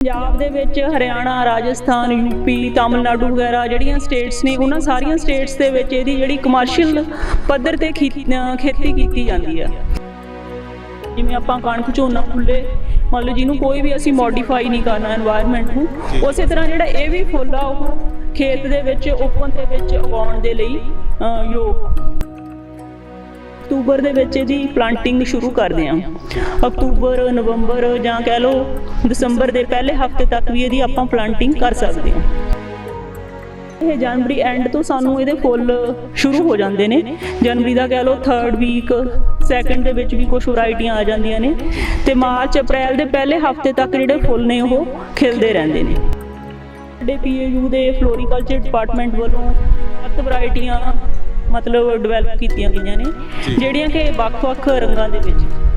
ਪੰਜਾਬ ਦੇ ਵਿੱਚ ਹਰਿਆਣਾ ਰਾਜਸਥਾਨ ਯੂਪੀ ਤਾਮਿਲਨਾਡੂ ਵਗੈਰਾ ਜਿਹੜੀਆਂ ਸਟੇਟਸ ਨੇ ਉਹਨਾਂ ਸਾਰੀਆਂ ਸਟੇਟਸ ਦੇ ਵਿੱਚ ਇਹਦੀ ਜਿਹੜੀ ਕਮਰਸ਼ੀਅਲ ਪੱਧਰ ਤੇ ਖੇਤੀ ਕੀਤੀ ਜਾਂਦੀ ਆ ਜਿਵੇਂ ਆਪਾਂ ਕਣਕ ਝੋਨਾ ਫੁੱਲੇ ਮੰਨ ਲਓ ਜਿਹਨੂੰ ਕੋਈ ਵੀ ਅਸੀਂ ਮੋਡੀਫਾਈ ਨਹੀਂ ਕਰਨਾ এনवायरमेंट ਨੂੰ ਉਸੇ ਤਰ੍ਹਾਂ ਜਿਹੜਾ ਇਹ ਵੀ ਫੁੱਲ ਆ ਉਹ ਖੇਤ ਦੇ ਵਿੱਚ ਓਪਨ ਦੇ ਵਿੱਚ ਉਗਾਉਣ ਦੇ ਲਈ ਯੋਗ। ਅਕਤੂਬਰ ਦੇ ਵਿੱਚ ਇਹਦੀ ਪਲਾਂਟਿੰਗ ਸ਼ੁਰੂ ਕਰਦੇ ਹਾਂ। ਅਕਤੂਬਰ, ਨਵੰਬਰ ਜਾਂ ਕਹਿ ਲਓ ਦਸੰਬਰ ਦੇ ਪਹਿਲੇ ਹਫ਼ਤੇ ਤੱਕ ਵੀ ਇਹਦੀ ਆਪਾਂ ਪਲਾਂਟਿੰਗ ਕਰ ਸਕਦੇ ਹਾਂ। ਇਹ ਜਨਵਰੀ ਐਂਡ ਤੋਂ ਸਾਨੂੰ ਇਹਦੇ ਫੁੱਲ ਸ਼ੁਰੂ ਹੋ ਜਾਂਦੇ ਨੇ। ਜਨਵਰੀ ਦਾ ਕਹਿ ਲਓ 3rd ਵੀਕ ਸੈਕੰਡ ਦੇ ਵਿੱਚ ਵੀ ਕੁਝ ਵੈਰਾਈਟੀਆਂ ਆ ਜਾਂਦੀਆਂ ਨੇ ਤੇ ਮਾਰਚ, ਅਪ੍ਰੈਲ ਦੇ ਪਹਿਲੇ ਹਫ਼ਤੇ ਤੱਕ ਜਿਹੜੇ ਫੁੱਲ ਨੇ ਉਹ ਖਿਲਦੇ ਰਹਿੰਦੇ ਨੇ। ਸਾਡੇ ਪੀਏਯੂ ਦੇ ਫਲੋਰੀਕਲਚਰ ਡਿਪਾਰਟਮੈਂਟ ਵੱਲੋਂ ਸੱਤ ਵੈਰਾਈਟੀਆਂ ਮਤਲਬ ਡਿਵੈਲਪ ਕੀਤੀਆਂ ਗਈਆਂ ਨੇ ਜਿਹੜੀਆਂ ਕਿ ਵੱਖ-ਵੱਖ ਰੰਗਾਂ ਦੇ ਵਿੱਚ।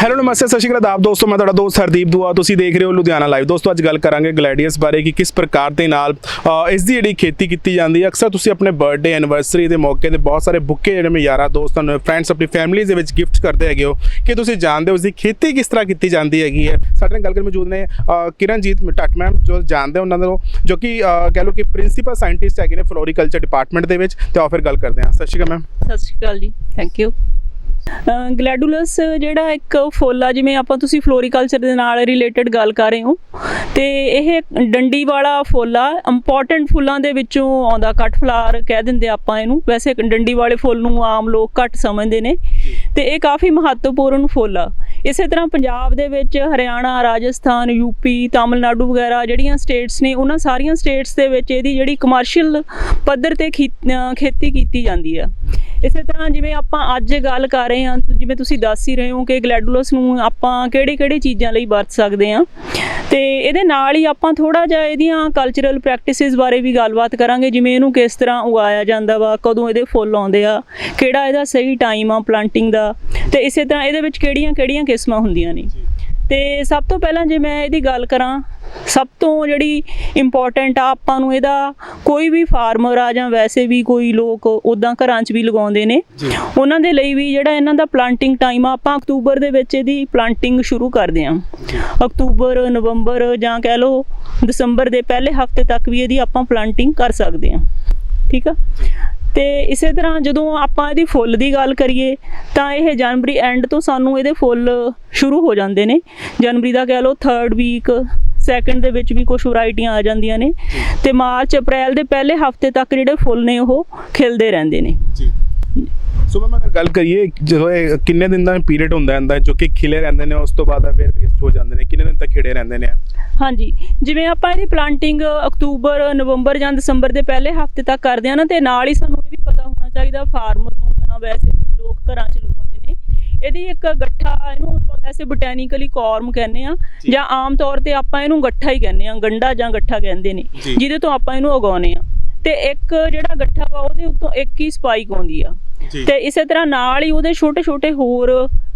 ਹੈਲੋ ਨਮਸਤੇ ਸਤਿ ਸ਼੍ਰੀ ਅਕਾਲ ਆਪ ਦੋਸਤੋ ਮੈਂ ਤੁਹਾਡਾ ਦੋਸਤ ਹਰਦੀਪ ਦੁਆ। ਤੁਸੀਂ ਦੇਖ ਰਹੇ ਹੋ ਲੁਧਿਆਣਾ ਲਾਈਵ ਦੋਸਤੋ ਅੱਜ ਗੱਲ ਕਰਾਂਗੇ ਗਲੈਡੀਅਸ ਬਾਰੇ ਕਿ ਕਿਸ ਪ੍ਰਕਾਰ ਦੇ ਨਾਲ ਇਸ ਦੀ ਜਿਹੜੀ ਖੇਤੀ ਕੀਤੀ ਜਾਂਦੀ ਹੈ। ਅਕਸਰ ਤੁਸੀਂ ਆਪਣੇ ਬਰਥਡੇ ਐਨੀਵਰਸਰੀ ਦੇ ਮੌਕੇ ਤੇ ਬਹੁਤ ਸਾਰੇ ਬੁੱਕੇ ਜਿਹੜੇ ਮੇ ਯਾਰਾਂ ਦੋਸਤਾਂ ਨੂੰ ਫਰੈਂਡਸ ਆਪਣੀ ਫੈਮਿਲੀ ਦੇ ਵਿੱਚ ਗਿਫਟ ਕਰਦੇ ਹੈਗੇ ਹੋ। ਕਿ ਤੁਸੀਂ ਜਾਣਦੇ ਹੋ ਉਸ ਦੀ ਖੇਤੀ ਕਿਸ ਤਰ੍ਹਾਂ ਕੀਤੀ ਜਾਂਦੀ ਹੈਗੀ ਹੈ? ਸਾਡੇ ਨਾਲ ਗੱਲ ਕਰਨ ਮੌਜੂਦ ਨੇ ਕਿਰਨਜੀਤ ਟੱਟ ਮੈਮ ਜੋ ਜਾਣਦੇ ਹੋ ਉਹਨਾਂ ਨੂੰ ਜੋ ਕਿ ਅ, ਕਹਿ ਲਓ ਕਿ ਪ੍ਰਿੰਸੀਪਲ ਸਾਇੰਟਿਸਟ ਹੈਗੇ ਨੇ ਫਲੋਰੀਕਲਚਰ ਡਿਪਾਰਟਮੈਂਟ ਦੇ ਵਿੱਚ। ਤੇ ਆਓ ਫਿਰ ਗੱਲ ਕਰਦੇ ਹਾਂ। ਸਤਿ ਸ਼੍ਰੀ ਅਕਾਲ ਮੈਮ ਸਤਿ ਸ਼੍ਰੀ ਅਕਾਲ ਜੀ। ਥੈਂਕ ਯੂ ਗਲੈਡੂਲਸ ਜਿਹੜਾ ਇੱਕ ਫੁੱਲ ਆ, ਜਿਵੇਂ ਆਪਾਂ ਤੁਸੀਂ ਫਲੋਰੀਕਲਚਰ ਦੇ ਨਾਲ ਰਿਲੇਟਡ ਗੱਲ ਕਰ ਰਹੇ ਹੋ, ਤੇ ਇਹ ਡੰਡੀ ਵਾਲਾ ਫੁੱਲ ਆ ਇੰਪੋਰਟੈਂਟ ਫੁੱਲਾਂ ਦੇ ਵਿੱਚੋਂ ਆਉਂਦਾ, ਕੱਟ ਫਲਾਰ ਕਹਿ ਦਿੰਦੇ ਆਪਾਂ ਇਹਨੂੰ, ਵੈਸੇ ਡੰਡੀ ਵਾਲੇ ਫੁੱਲ ਨੂੰ ਆਮ ਲੋਕ ਘੱਟ ਸਮਝਦੇ ਨੇ, ਤੇ ਇਹ ਕਾਫੀ ਮਹੱਤਵਪੂਰਨ ਫੁੱਲ ਆ। ਇਸੇ ਤਰ੍ਹਾਂ ਪੰਜਾਬ ਦੇ ਵਿੱਚ ਹਰਿਆਣਾ, ਰਾਜਸਥਾਨ ਯੂਪੀ ਤਾਮਿਲਨਾਡੂ ਵਗੈਰਾ ਜਿਹੜੀਆਂ ਸਟੇਟਸ ਨੇ, ਉਹਨਾਂ ਸਾਰੀਆਂ ਸਟੇਟਸ ਦੇ ਵਿੱਚ ਇਹਦੀ ਜਿਹੜੀ ਕਮਰਸ਼ੀਅਲ ਪੱਧਰ ਤੇ ਖੀ- ਖੇਤੀ ਕੀਤੀ ਜਾਂਦੀ ਆ। ਇਸੇ ਤਰ੍ਹਾਂ ਜਿਵੇਂ ਆਪਾਂ ਅੱਜ ਗੱਲ ਕਰ ਰਹੇ ਹਾਂ ਜਿਵੇਂ ਤੁਸੀਂ ਦੱਸ ਹੀ ਰਹੇ ਹੋ ਕਿ ਗਲੈਡੂਲਸ ਨੂੰ ਆਪਾਂ ਕਿਹੜੀ ਕਿਹੜੀ ਚੀਜ਼ਾਂ ਲਈ ਵਰਤ ਸਕਦੇ ਹਾਂ। ਤੇ ਇਹਦੇ ਨਾਲ ਹੀ ਆਪਾਂ ਥੋੜਾ ਜਿਹਾ ਇਹਦੀਆਂ ਕਲਚਰਲ ਪ੍ਰੈਕਟਿਸਿਸ ਬਾਰੇ ਵੀ ਗੱਲਬਾਤ ਕਰਾਂਗੇ ਜਿਵੇਂ ਇਹਨੂੰ ਕਿਸ ਤਰ੍ਹਾਂ ਉਗਾਇਆ ਜਾਂਦਾ ਵਾ ਕਦੋਂ ਇਹਦੇ ਫੁੱਲ ਆਉਂਦੇ ਆ ਕਿਹੜਾ ਇਹਦਾ ਸਹੀ ਟਾਈਮ ਆ ਪਲਾਂਟਿੰਗ ਦਾ ਤੇ ਇਸੇ ਤਰ੍ਹਾਂ ਇਹਦੇ ਵਿੱਚ ਕਿਹੜੀਆਂ ਕਿਹੜੀਆਂ ਕਿਸਮਾਂ ਹੁੰਦੀਆਂ ਨੇ। ਤੇ ਸਭ ਤੋਂ ਪਹਿਲਾਂ ਜੇ ਮੈਂ ਇਹਦੀ ਗੱਲ ਕਰਾਂ ਸਭ ਤੋਂ ਜਿਹੜੀ ਇੰਪੋਰਟੈਂਟ ਆ ਆਪਾਂ ਨੂੰ ਇਹਦਾ ਕੋਈ ਵੀ ਫਾਰਮਰ ਆ ਜਾਂ ਵੈਸੇ ਵੀ ਕੋਈ ਲੋਕ ਉਦਾਂ ਘਰਾਂ 'ਚ ਵੀ ਲਗਾਉਂਦੇ ਨੇ ਉਹਨਾਂ ਦੇ ਲਈ ਵੀ ਜਿਹੜਾ ਇਹਨਾਂ ਦਾ ਪਲਾਂਟਿੰਗ ਟਾਈਮ ਆ ਆਪਾਂ ਅਕਤੂਬਰ ਦੇ ਵਿੱਚ ਇਹਦੀ ਪਲਾਂਟਿੰਗ ਸ਼ੁਰੂ ਕਰਦੇ ਹਾਂ। ਅਕਤੂਬਰ ਨਵੰਬਰ ਜਾਂ ਕਹਿ ਲਓ ਦਸੰਬਰ ਦੇ ਪਹਿਲੇ ਹਫ਼ਤੇ ਤੱਕ ਵੀ ਇਹਦੀ ਆਪਾਂ ਪਲਾਂਟਿੰਗ ਕਰ ਸਕਦੇ ਹਾਂ। ਠੀਕ ਆ? ਤੇ ਇਸੇ ਤਰ੍ਹਾਂ ਜਦੋਂ ਆਪਾਂ ਇਹਦੀ ਫੁੱਲ ਦੀ ਗੱਲ ਕਰੀਏ ਤਾਂ ਇਹ ਜਨਵਰੀ ਐਂਡ ਤੋਂ ਸਾਨੂੰ ਇਹਦੇ ਫੁੱਲ ਸ਼ੁਰੂ ਹੋ ਜਾਂਦੇ ਨੇ। ਜਨਵਰੀ ਦਾ ਕਹਿ ਲਓ 3rd ਵੀਕ ਸੈਕੰਡ ਦੇ ਵਿੱਚ ਵੀ ਕੁਝ ਵੈਰਾਈਟੀਆਂ ਆ ਜਾਂਦੀਆਂ ਨੇ। ਤੇ ਮਾਰਚ ਅਪ੍ਰੈਲ ਦੇ ਪਹਿਲੇ ਹਫ਼ਤੇ ਤੱਕ ਜਿਹੜੇ ਫੁੱਲ ਨੇ ਉਹ ਖਿਲਦੇ ਰਹਿੰਦੇ ਨੇ। ਜੀ। ਸੋ ਮੈਂ ਅਗਰ ਗੱਲ ਕਰੀਏ ਜਦੋਂ ਇਹ ਕਿੰਨੇ ਦਿਨ ਦਾ ਪੀਰੀਅਡ ਹੁੰਦਾ ਹੁੰਦਾ ਜੋ ਕਿ ਖਿਲੇ ਰਹਿੰਦੇ ਨੇ ਉਸ ਤੋਂ ਬਾਅਦ ਫਿਰ ਵੇਸਟ ਹੋ ਜਾਂਦੇ ਨੇ ਕਿੰਨੇ ਦਿਨ ਤੱਕ ਖਿੜੇ ਰਹਿੰਦੇ ਨੇ? ਹਾਂਜੀ ਜਿਵੇਂ ਆਪਾਂ ਇਹਦੀ ਪਲਾਂਟਿੰਗ ਅਕਤੂਬਰ ਨਵੰਬਰ ਜਾਂ ਦਸੰਬਰ ਦੇ ਪਹਿਲੇ ਹਫ਼ਤੇ ਤੱਕ ਕਰਦੇ ਆ ਨਾ ਤੇ ਨਾਲ ਹੀ ਸਾਨੂੰ ਇਹ ਵੀ ਪਤਾ ਹੋਣਾ ਚਾਹੀਦਾ ਫਾਰਮਰ ਨੂੰ ਜਾਂ ਵੈਸੇ ਲੋਕ ਘਰਾਂ 'ਚ ਲਗਾਉਂਦੇ ਨੇ। ਇਹਦੀ ਇੱਕ ਗੱਠਾ ਇਹਨੂੰ ਆਪਾਂ ਵੈਸੇ ਬੋਟੈਨੀਕਲੀ ਕੌਰਮ ਕਹਿੰਦੇ ਆ ਜੀ। ਆਮ ਤੌਰ ਤੇ ਆਪਾਂ ਇਹਨੂੰ ਗੱਠਾ ਹੀ ਕਹਿੰਦੇ ਆ ਗੰਡਾ ਜਾਂ ਗੱਠਾ ਕਹਿੰਦੇ ਨੇ। ਜਿਹਦੇ ਤੋਂ ਆਪਾਂ ਇਹਨੂੰ ਉਗਾਉਂਦੇ ਆ। ਤੇ ਇੱਕ ਜਿਹੜਾ ਗੱਠਾ ਵਾ ਉਹਦੇ ਉੱਤੋਂ ਇੱਕ ਹੀ ਸਪਾਈਕ ਆਉਂਦੀ ਆ। ਤੇ ਇਸੇ ਤਰ੍ਹਾਂ ਨਾਲ ਹੀ ਉਹਦੇ ਛੋਟੇ ਛੋਟੇ ਹੋਰ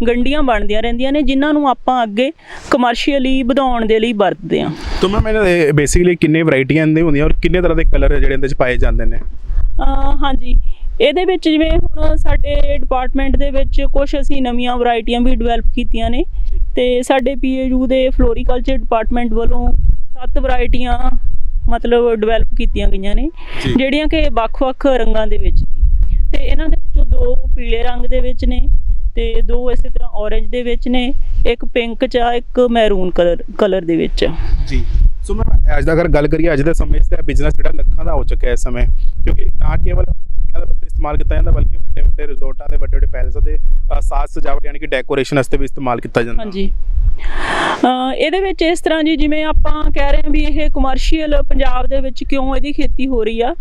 ਗੰਡੀਆਂ ਬਣਦੀਆਂ ਰਹਿੰਦੀਆਂ ਨੇ ਜਿਨ੍ਹਾਂ ਨੂੰ ਆਪਾਂ ਅੱਗੇ ਕਮਰਸ਼ੀਅਲੀ ਵਧਾਉਣ ਦੇ ਲਈ ਵਰਤਦੇ ਹਾਂ ਤਾਂ ਮੈਂ ਮੈਨੂੰ ਬੇਸਿਕਲੀ ਕਿੰਨੇ ਵੈਰਾਈਟੀਆਂ ਦੇ ਹੁੰਦੀਆਂ ਔਰ ਕਿੰਨੇ ਤਰ੍ਹਾਂ ਦੇ ਕਲਰ ਜਿਹੜੇ ਇਹਦੇ ਚ ਪਾਏ ਜਾਂਦੇ ਨੇ? ਹਾਂਜੀ। ਇਹਦੇ ਵਿੱਚ ਜਿਵੇਂ ਹੁਣ ਸਾਡੇ ਡਿਪਾਰਟਮੈਂਟ ਦੇ ਵਿੱਚ ਕੁਝ ਅਸੀਂ ਨਵੀਆਂ ਵੈਰਾਈਟੀਆਂ ਵੀ ਡਿਵੈਲਪ ਕੀਤੀਆਂ ਨੇ ਤੇ ਸਾਡੇ ਪੀਏਯੂ ਦੇ ਫਲੋਰੀਕਲਚਰ ਡਿਪਾਰਟਮੈਂਟ ਵੱਲੋਂ ਸੱਤ ਵੈਰਾਈਟੀਆਂ ਮਤਲਬ ਡਿਵੈਲਪ ਕੀਤੀਆਂ ਗਈਆਂ ਨੇ। ਜਿਹੜੀਆਂ ਕਿ ਵੱਖ-ਵੱਖ ਰੰਗਾਂ ਦੇ ਵਿੱਚ ਤੇ ਇਹਨਾਂ ਦੇ ਵਿੱਚੋਂ ਦੋ ਪੀਲੇ ਰੰਗ ਦੇ ਵਿੱਚ ਨੇ ਤੇ ਦੋ ਇਸੇ ਤਰ੍ਹਾਂ ਔਰੇਂਜ ਦੇ ਵਿੱਚ ਨੇ ਇੱਕ ਪਿੰਕ ਚ ਆ ਇੱਕ ਮੈਰੂਨ ਕਲਰ ਕਲਰ ਦੇ ਵਿੱਚ। ਜੀ। ਸੋ ਮੈਂ ਅੱਜ ਦਾ ਅਗਰ ਗੱਲ ਕਰੀਏ ਅੱਜ ਦੇ ਸਮੇਂ 'ਚ ਤਾਂ ਬਿਜ਼ਨਸ ਜਿਹੜਾ ਲੱਖਾਂ ਦਾ ਹੋ ਚੁੱਕਾ ਹੈ ਇਸ ਸਮੇਂ ਕਿਉਂਕਿ ਨਾ ਕੇਵਲ ਇਹਨਾਂ ਦਾ ਵਾਸਤੇ ਇਸਤੇਮਾਲ ਕੀਤਾ ਜਾਂਦਾ ਬਲਕਿ ਵੱਡੇ ਵੱਡੇ ਰਿਜ਼ੋਰਟਾਂ ਦੇ ਵੱਡੇ ਵੱਡੇ ਪੈਲਸਾਂ ਦੇ ਸਾਜ ਸਜਾਵਟ ਯਾਨੀ ਕਿ ਡੈਕੋਰੇਸ਼ਨ ਵਾਸਤੇ ਵੀ ਇਸਤੇਮਾਲ ਕੀਤਾ ਜਾਂਦਾ। ਹਾਂਜੀ। ਇਹਦੇ ਵਿੱਚ ਇਸ ਤਰ੍ਹਾਂ ਜੀ ਜਿਵੇਂ ਆਪਾਂ ਕਹਿ ਰਹੇ ਹਾਂ ਵੀ ਇਹ ਕਮਰਸ਼ੀਅਲ ਪੰਜਾਬ ਦੇ ਵਿੱਚ ਕਿਉਂ ਇਹਦੀ ਖੇਤੀ ਹੋ ਰਹੀ ਆ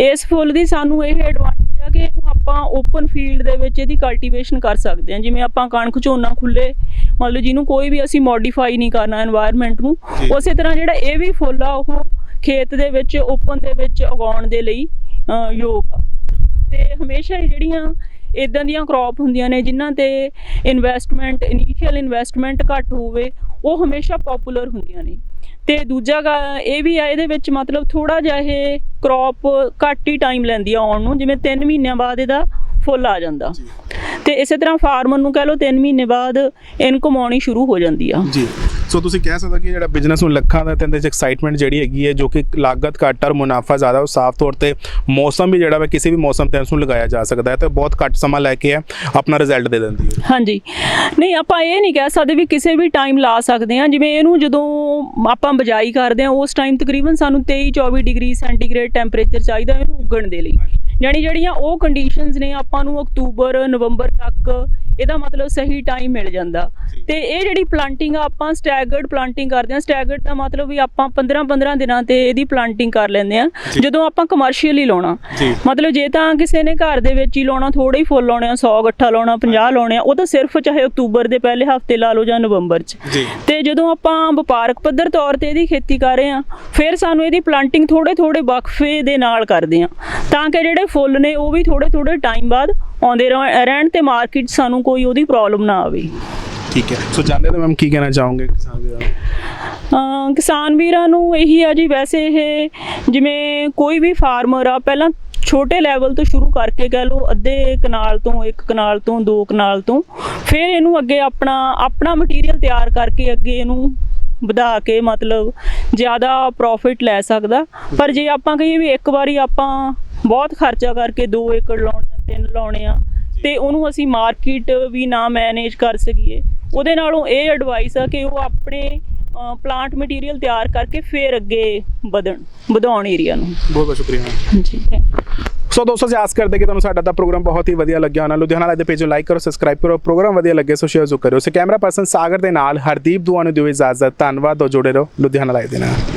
ਇਸ ਫੁੱਲ ਦੀ ਸਾਨੂੰ ਇਹ ਐਡਵਾਂਟੇਜ ਕਿ ਇਹਨੂੰ ਆਪਾਂ ਓਪਨ ਫੀਲਡ ਦੇ ਵਿੱਚ ਇਹਦੀ ਕਲਟੀਵੇਸ਼ਨ ਕਰ ਸਕਦੇ ਹਾਂ। ਜਿਵੇਂ ਆਪਾਂ ਕਣਕ ਝੋਨਾ ਖੁੱਲੇ ਮਤਲਬ ਜਿਹਨੂੰ ਕੋਈ ਵੀ ਅਸੀਂ ਮੋਡੀਫਾਈ ਨਹੀਂ ਕਰਨਾ এনवायरमेंट ਨੂੰ ਉਸੇ ਤਰ੍ਹਾਂ ਜਿਹੜਾ ਇਹ ਵੀ ਫੁੱਲ ਆ ਉਹ ਖੇਤ ਦੇ ਵਿੱਚ ਓਪਨ ਦੇ ਵਿੱਚ ਉਗਾਉਣ ਦੇ ਲਈ ਯੋਗ ਆ। ਤੇ ਹਮੇਸ਼ਾ ਹੀ ਜਿਹੜੀਆਂ ਇਦਾਂ ਦੀਆਂ ਕ੍ਰੌਪ ਹੁੰਦੀਆਂ ਨੇ ਜਿਨ੍ਹਾਂ ਤੇ ਇਨਵੈਸਟਮੈਂਟ ਇਨੀਸ਼ੀਅਲ ਇਨਵੈਸਟਮੈਂਟ ਘੱਟ ਹੋਵੇ ਉਹ ਹਮੇਸ਼ਾ ਪਪੂਲਰ ਹੁੰਦੀਆਂ ਨੇ। ਤੇ ਦੂਜਾ ਗਾ- ਇਹ ਵੀ ਆ ਇਹਦੇ ਵਿੱਚ ਮਤਲਬ ਥੋੜਾ ਜਿਹਾ ਇਹ ਕ੍ਰੌਪ ਘੱਟ ਹੀ ਟਾਈਮ ਲੈਂਦੀ ਆ ਆਉਣ ਨੂੰ ਜਿਵੇਂ 3 ਮਹੀਨਿਆਂ ਬਾਅਦ ਇਹਦਾ ਫੁੱਲ ਆ ਜਾਂਦਾ। ਤੇ ਇਸੇ ਤਰ੍ਹਾਂ ਫਾਰਮਰ ਨੂੰ ਕਹਿ ਲਓ 3 ਮਹੀਨੇ ਬਾਅਦ ਇਨਕਮ ਆਉਣੀ ਸ਼ੁਰੂ ਹੋ ਜਾਂਦੀ ਆ। ਜੀ। ਸੋ ਤੁਸੀਂ ਕਹਿ ਸਕਦੇ ਕਿ ਜਿਹੜਾ ਬਿਜ਼ਨਸ ਨੂੰ ਲੱਖਾਂ ਦਾ ਤੇ ਇਹਦੇ 'ਚ ਐਕਸਾਈਟਮੈਂਟ ਜਿਹੜੀ ਹੈਗੀ ਹੈ ਜੋ ਕਿ ਲਾਗਤ ਘੱਟ ਔਰ ਮੁਨਾਫਾ ਜ਼ਿਆਦਾ ਉਹ ਸਾਫ਼ ਤੌਰ ਤੇ ਮੌਸਮ ਵੀ ਜਿਹੜਾ ਵਾ ਕਿਸੇ ਵੀ ਮੌਸਮ ਤੇ ਇਸ ਨੂੰ ਲਗਾਇਆ ਜਾ ਸਕਦਾ ਹੈ ਤੇ ਬਹੁਤ ਘੱਟ ਸਮਾਂ ਲੈ ਕੇ ਆਪਣਾ ਰਿਜ਼ਲਟ ਦੇ ਦਿੰਦੀ ਹੈ। ਹਾਂਜੀ। ਨਹੀਂ ਆਪਾਂ ਇਹ ਨਹੀਂ ਕਹਿ ਸਕਦੇ ਵੀ ਕਿਸੇ ਵੀ ਟਾਈਮ ਲਾ ਸਕਦੇ ਹਾਂ। ਜਿਵੇਂ ਇਹਨੂੰ ਜਦੋਂ ਆਪਾਂ ਬਜਾਈ ਕਰਦੇ ਹਾਂ ਉਸ ਟਾਈਮ ਤਕਰੀਬਨ ਸਾਨੂੰ 23 24 ਡਿਗਰੀ ਸੈਂਟੀਗ੍ਰੇਡ ਟੈਂਪਰੇਚਰ ਚਾਹੀਦਾ ਇਹਨੂੰ ਉੱਗਣ ਦੇ ਲਈ। ਯਾਨੀ ਜਿਹੜੀਆਂ ਉਹ ਕੰਡੀਸ਼ਨਸ ਨੇ ਆਪਾਂ ਨੂੰ ਅਕਤੂਬਰ ਨਵੰਬਰ ਤੱਕ ਇਹਦਾ ਮਤਲਬ ਸਹੀ ਟਾਈਮ ਮਿਲ ਜਾਂਦਾ। ਤੇ ਇਹ ਜਿਹੜੀ ਪਲਾਂਟਿੰਗ ਆ ਆਪਾਂ ਸਟੈਗਰਡ ਪਲਾਂਟਿੰਗ ਕਰਦੇ ਹਾਂ। ਸਟੈਗਰਡ ਦਾ ਮਤਲਬ ਵੀ ਆਪਾਂ 15 15 ਦਿਨਾਂ ਤੇ ਇਹਦੀ ਪਲਾਂਟਿੰਗ ਕਰ ਲੈਂਦੇ ਆ। ਜਦੋਂ ਆਪਾਂ ਕਮਰਸ਼ੀਅਲੀ ਲਾਉਣਾ। ਮਤਲਬ ਜੇ ਤਾਂ ਕਿਸੇ ਨੇ ਘਰ ਦੇ ਵਿੱਚ ਹੀ ਲਾਉਣਾ ਥੋੜੇ ਹੀ ਫੁੱਲ ਲਾਉਣੇ ਆ 100 ਗੱਠਾ ਲਾਉਣਾ 50 ਲਾਉਣੇ ਆ ਉਹ ਤਾਂ ਸਿਰਫ ਚਾਹੇ ਅਕਤੂਬਰ ਦੇ ਪਹਿਲੇ ਹਫ਼ਤੇ ਲਾ ਲਓ ਜਾਂ ਨਵੰਬਰ 'ਚ। ਤੇ ਜਦੋਂ ਆਪਾਂ ਵਪਾਰਕ ਪੱਧਰ ਤੌਰ ਤੇ ਇਹਦੀ ਖੇਤੀ ਕਰ ਰਹੇ ਆ ਫਿਰ ਸਾਨੂੰ ਇਹਦੀ ਪਲਾਂਟਿੰਗ ਥੋੜੇ ਥੋੜੇ ਵਕਫੇ ਦੇ ਨਾਲ ਕਰਦੇ ਆ ਤਾਂ ਕਿ ਜਿਹੜੇ ਫੁੱਲ ਨੇ ਉਹ ਵੀ ਥੋੜੇ ਥੋੜੇ ਟਾਈਮ ਬਾਅਦ ਆਉਂਦੇ ਰਹਿ- ਰਹਿਣ ਤੇ ਮਾਰਕੀਟ ਸਾਨੂੰ ਕੋਈ ਉਹਦੀ ਪ੍ਰੋਬਲਮ ਨਾ ਆਵੇ। ਠੀਕ ਹੈ। ਸੋ ਜਾਣਦੇ ਤਾਂ ਮੈਮ ਕੀ ਕਹਿਣਾ ਚਾਹੋਗੇ ਕਿਸਾਨ ਵੀਰਾਂ ਨੂੰ? ਕਿਸਾਨ ਵੀਰਾਂ ਨੂੰ ਇਹੀ ਆ ਜੀ ਵੈਸੇ ਇਹ ਜਿਵੇਂ ਕੋਈ ਵੀ ਫਾਰਮਰ ਆ ਪਹਿਲਾਂ ਛੋਟੇ ਲੈਵਲ ਤੋਂ ਸ਼ੁਰੂ ਕਰਕੇ ਕਹਿ ਲਓ ਅੱਧੇ ਕਨਾਲ ਤੋਂ ਇੱਕ ਕਨਾਲ ਤੋਂ ਦੋ ਕਨਾਲ ਤੋਂ ਫਿਰ ਇਹਨੂੰ ਅੱਗੇ ਆਪਣਾ ਆਪਣਾ ਮਟੀਰੀਅਲ ਤਿਆਰ ਕਰਕੇ ਅੱਗੇ ਇਹਨੂੰ ਵਧਾ ਕੇ ਮਤਲਬ ਜ਼ਿਆਦਾ ਪ੍ਰੋਫਿਟ ਲੈ ਸਕਦਾ। ਪਰ ਜੇ ਆਪਾਂ ਕਹੀਏ ਵੀ ਇੱਕ ਵਾਰੀ ਆਪਾਂ ਬਹੁਤ ਖਰਚਾ ਕਰਕੇ 2 ਏਕੜ ਲਾਉਣੇ 3 ਲਾਉਣੇ ਆ। ਤੇ ਉਹਨੂੰ ਅਸੀਂ ਮਾਰਕੀਟ ਵੀ ਨਾ ਮੈਨੇਜ ਕਰ ਸਕੀਏ। ਉਹਦੇ ਨਾਲੋਂ ਇਹ ਐਡਵਾਈਸ ਆ ਕਿ ਉਹ ਆਪਣੇ ਪਲਾਂਟ ਮਟੀਰੀਅਲ ਤਿਆਰ ਕਰਕੇ ਫਿਰ ਅੱਗੇ ਵਧਣ ਵਧਾਉਣ ਏਰੀਆ ਨੂੰ। ਬਹੁਤ ਬਹੁਤ ਸ਼ੁਕਰੀਆ। ਥੈਂਕ ਸੋ ਦੋਸਤੋ ਜੀ ਆਸ ਕਰਦੇ ਕਿ ਤੁਹਾਨੂੰ ਸਾਡਾ ਤਾਂ ਪ੍ਰੋਗਰਾਮ ਬਹੁਤ ਹੀ ਵਧੀਆ ਲੱਗਿਆ ਹੋਣਾ। ਲੁਧਿਆਣਾ ਲਾਈਵ ਦੇ ਪੇਜ ਨੂੰ ਲਾਈਕ ਕਰੋ ਸਬਸਕ੍ਰਾਈਬ ਕਰੋ ਪ੍ਰੋਗਰਾਮ ਵਧੀਆ ਲੱਗੇ ਸੋ ਸ਼ੇਅਰ ਜ਼ਰੂਰ ਕਰਿਓ। ਸੇ ਕੈਮਰਾ ਪਰਸਨ ਸਾਗਰ ਦੇ ਨਾਲ ਹਰਦੀਪ ਦੁਆ ਨੂੰ ਦਿਓ ਇਜਾਜ਼ਤ ਧੰਨਵਾਦ ਦੋ ਜੁੜੇ ਰਹੋ। ਲੁਧਿਆਣਾ ਲਾਈਵ ਦੇ ਨਾਲ।